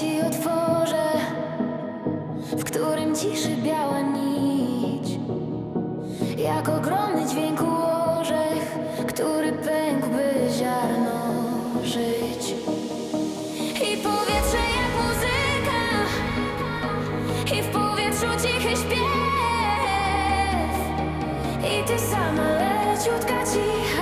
ci otworzę, w którym ciszy biała nić, jak ogromny dźwięk orzech, który pękłby ziarno żyć. I powietrze jak muzyka, i w powietrzu cichy śpiew, i ty sama leciutka cicha.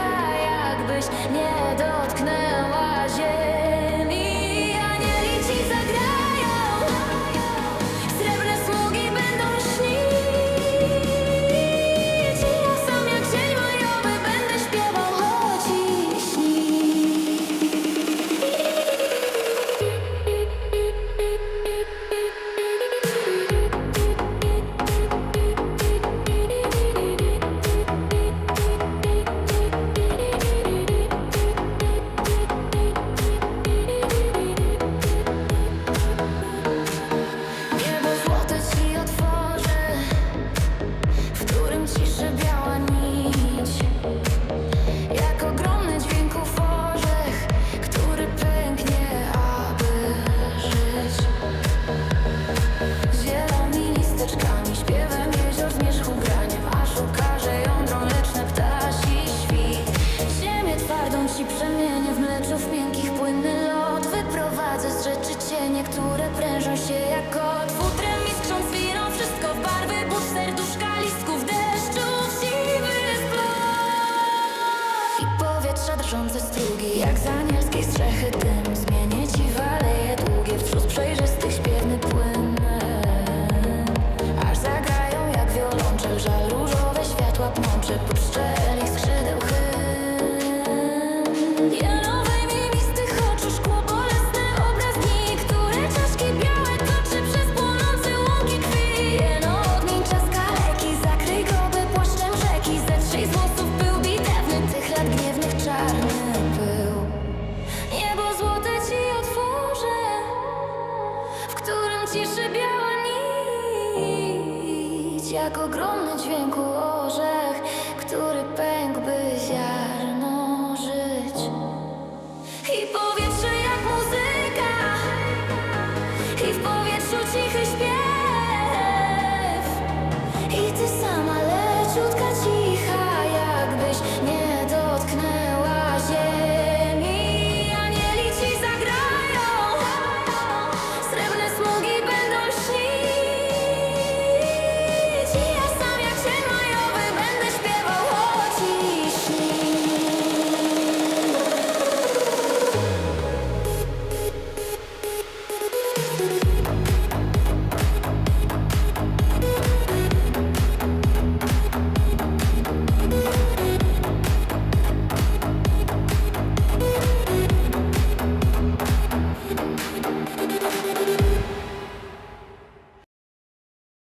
drżące strugi Jak z anielskiej strzechy dym Zmienię ci waleje długie w przód ciszy biała nić Jak ogromny dźwięku orzech, który